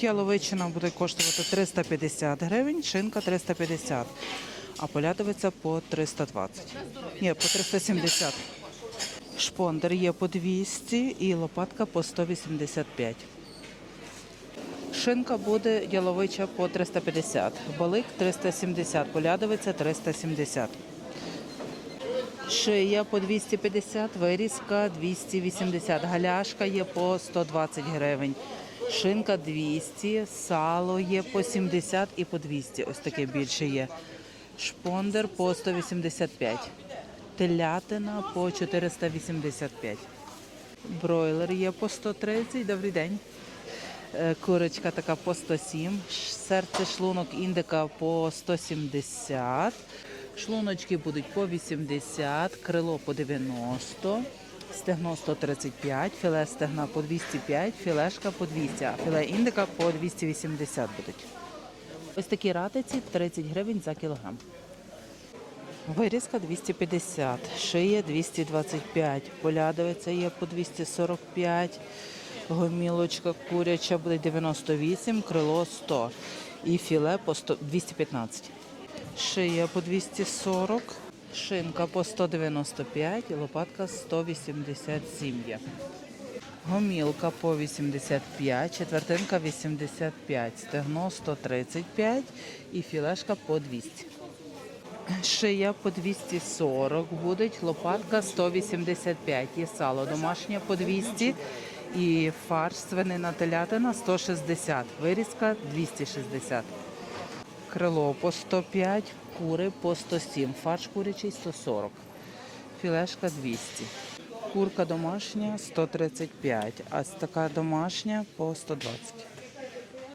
Яловичина буде коштувати 350 гривень, шинка 350, а полядовиця по 320. Ні, по 370. Шпондер є по 200 і лопатка по 185. Шинка буде яловича по 350, балик 370, полядовиця 370. Шия по 250, вирізка 280, галяшка є по 120 гривень, шинка 200, сало є по 70 і по 200, ось таке більше є. Шпондер по 185, телятина по 485. Бройлер є по 130, добрий день. Е, Курочка така по 107, серце шлунок індика по 170, шлуночки будуть по 80, крило по 90, стегно 135, філе стегна по 205, філешка по 200, а філе індика по 280 будуть. Ось такі ратиці 30 гривень за кілограм. Вирізка 250, шия 225, полядовиця є по 245, гомілочка куряча буде 98, крило 100 і філе по 100, 215. Шия по 240, шинка по 195 лопатка 187 є. Гомілка по 85, четвертинка 85, стегно 135 і філешка по 200. Шия по 240 буде, лопатка 185, є сало домашнє по 200 і фарш свинина телятина 160, вирізка 260. Крило по 105, кури по 107, фарш курячий 140, філешка 200. Курка домашня 135, а така домашня по 120.